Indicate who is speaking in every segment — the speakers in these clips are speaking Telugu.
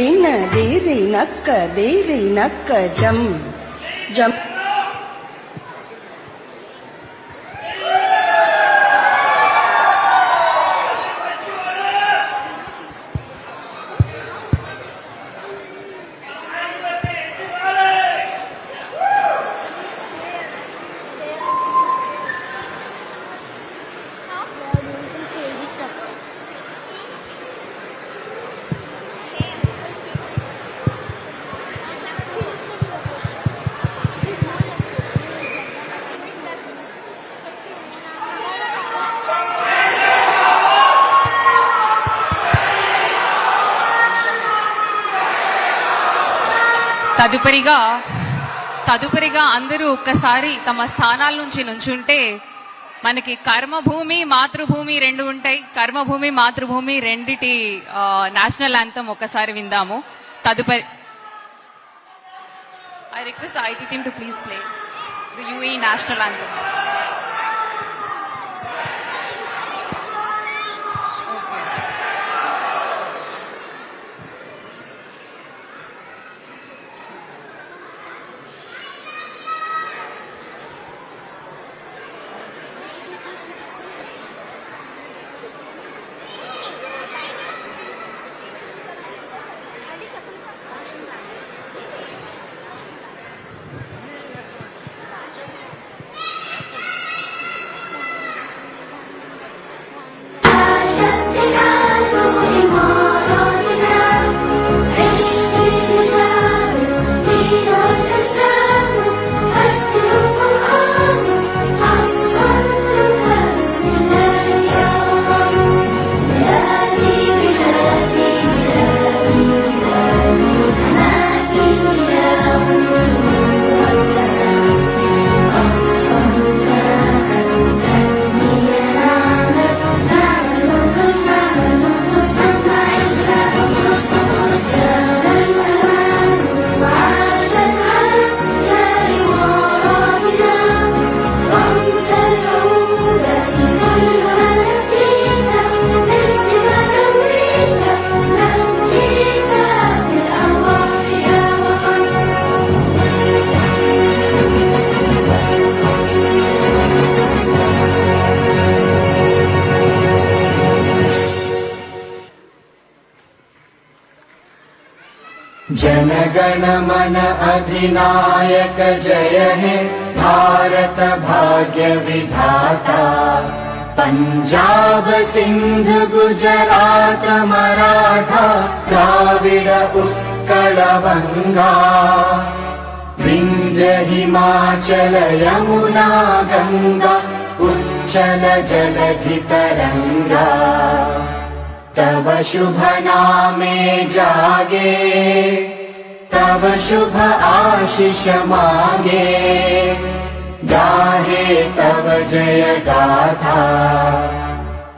Speaker 1: ಧೀನ ಧೀರಿ ನಕ್ಕ ಧೀರಿ ನಕ್ಕ ಜಂ
Speaker 2: తదుపరిగా తదుపరిగా అందరూ ఒక్కసారి తమ స్థానాల నుంచి నుంచుంటే మనకి కర్మభూమి మాతృభూమి రెండు ఉంటాయి. కర్మభూమి మాతృభూమి రెండిటి నేషనల్ యాంథమ్ ఒక్కసారి విందాము. తదుపరి I request IT team to please play the UA national anthem
Speaker 3: जनगण मन अधिनायक जय हे। भारत भाग्य विधाता। पञ्जाब सिन्ध गुजरात मराठा द्राविड उत्कल बङ्गा विन्ध्य हिमाचल यमुना गङ्गा उच्चल जलधितरङ्गा तव शुभ नामे जागे तव शुभ आशिष मागे। गाहे तव जय गाथा।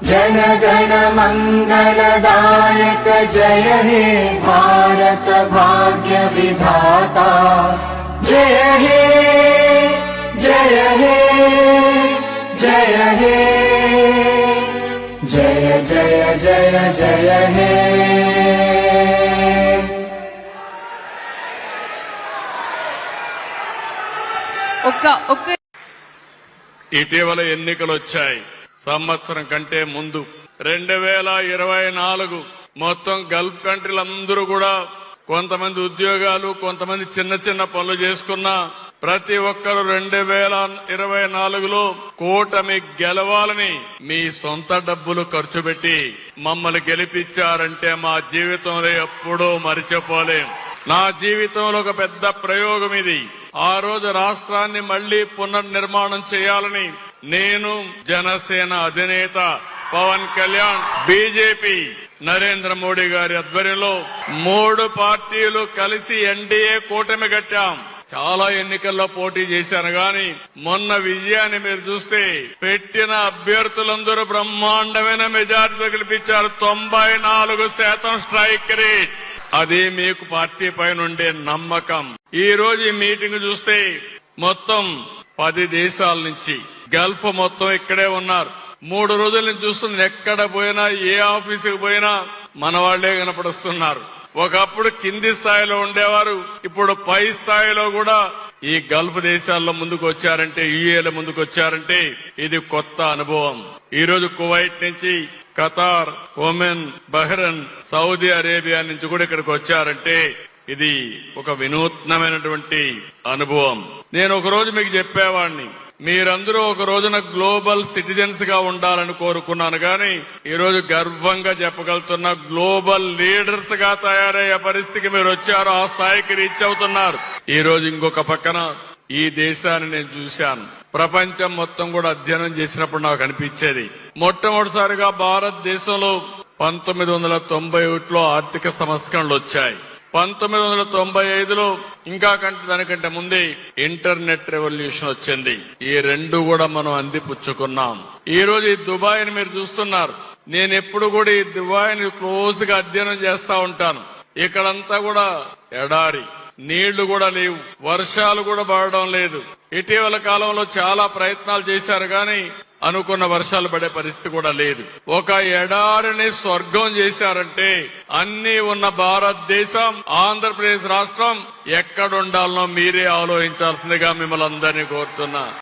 Speaker 3: जनगण मङ्गलदायक जय हे भारत भाग्य विधाता। जय हे जय हे जय हे। जय जय जय जय हे
Speaker 2: ఒక్క ఒక్క
Speaker 4: ఇటీవల ఎన్నికలు వచ్చాయి సంవత్సరం కంటే ముందు. రెండు వేల ఇరవై నాలుగు మొత్తం గల్ఫ్ కంట్రీలందరూ కూడా కొంతమంది ఉద్యోగాలు కొంతమంది చిన్న చిన్న పనులు చేసుకున్న ప్రతి ఒక్కరు రెండు వేల ఇరవై నాలుగులో కూటమి గెలవాలని మీ సొంత డబ్బులు ఖర్చు పెట్టి మమ్మల్ని గెలిపించారంటే మా జీవితంలో ఎప్పుడూ మరిచిపోలేం. నా జీవితంలో ఒక పెద్ద ప్రయోగం ఇది. ఆ రోజు రాష్ట్రాన్ని మళ్ళీ పునర్నిర్మాణం చేయాలని నేను జనసేన అధినేత పవన్ కళ్యాణ్ బీజేపీ నరేంద్ర మోడీ గారి ఆధ్వర్యంలో మూడు పార్టీలు కలిసి ఎన్డీఏ కూటమి కట్టాం. చాలా ఎన్నికల్లో పోటీ చేశాను గాని మొన్న విజయాన్ని మీరు చూస్తే పెట్టిన అభ్యర్థులందరూ బ్రహ్మాండమైన మెజార్టీతో గెలిపించారు తొంభై నాలుగు శాతం స్ట్రైక్ రేట్. అది మీకు పార్టీ పైన ఉండే నమ్మకం. ఈ రోజు ఈ మీటింగ్ చూస్తే మొత్తం పది దేశాల నుంచి గల్ఫ్ మొత్తం ఇక్కడే ఉన్నారు. మూడు రోజుల నుంచి చూస్తున్న ఎక్కడ పోయినా ఏ ఆఫీసుకు పోయినా మన వాళ్ళే కనపడుస్తున్నారు. ఒకప్పుడు కింది స్థాయిలో ఉండేవారు ఇప్పుడు పై స్థాయిలో కూడా ఈ గల్ఫ్ దేశాల్లో ముందుకు వచ్చారంటే యుఏల ముందుకు వచ్చారంటే ఇది కొత్త అనుభవం. ఈ రోజు కువైట్ నుంచి Qatar Oman Bahrain Saudi Arabia నుంచి కూడా ఇక్కడికి వచ్చారంటే ఇది ఒక వినూత్నమైనటువంటి అనుభవం. నేను ఒక రోజు మీకు చెప్పేవాడిని మీరందరూ ఒక రోజున గ్లోబల్ సిటిజన్స్గా ఉండాలని కోరుకున్నాను కానీ ఈ రోజు గర్వంగా చెప్పగలుగుతున్న గ్లోబల్ లీడర్స్గా తయారయ్యే పరిస్థితికి మీరు వచ్చారు ఆ స్థాయికి రీచ్ అవుతున్నారు. ఈ రోజు ఇంకొక పక్కన ఈ దేశాన్ని నేను చూశాను. ప్రపంచం మొత్తం కూడా అధ్యయనం చేసినప్పుడు నాకు అనిపించేది. మొట్టమొదటిసారిగా భారతదేశంలో పంతొమ్మిది వందల తొంభై ఒకటిలో ఆర్థిక సంస్కరణలు వచ్చాయి. పంతొమ్మిది వందల తొంభై ఐదులో ఇంకా కంటే దానికంటే ముందే ఇంటర్నెట్ రెవల్యూషన్ వచ్చింది. ఈ రెండు కూడా మనం అందిపుచ్చుకున్నాం. ఈ రోజు ఈ దుబాయ్ని మీరు చూస్తున్నారు. నేను ఎప్పుడు కూడా ఈ దుబాయ్ని క్లోజ్గా అధ్యయనం చేస్తా ఉంటాను. ఇక్కడంతా కూడా ఎడారి. నీళ్ళు కూడా లేవు. వర్షాలు కూడా పడడం లేదు. ఇటీవల కాలంలో చాలా ప్రయత్నాలు చేశారు కానీ అనుకున్న వర్షాలు పడే పరిస్థితి కూడా లేదు. ఒక ఎడారిని స్వర్గం చేశారంటే అన్ని ఉన్న భారతదేశం ఆంధ్రప్రదేశ్ రాష్ట్రం ఎక్కడుండాలనో మీరే ఆలోచించాల్సిందిగా మిమ్మల్ని అందరినీ కోరుతున్నా.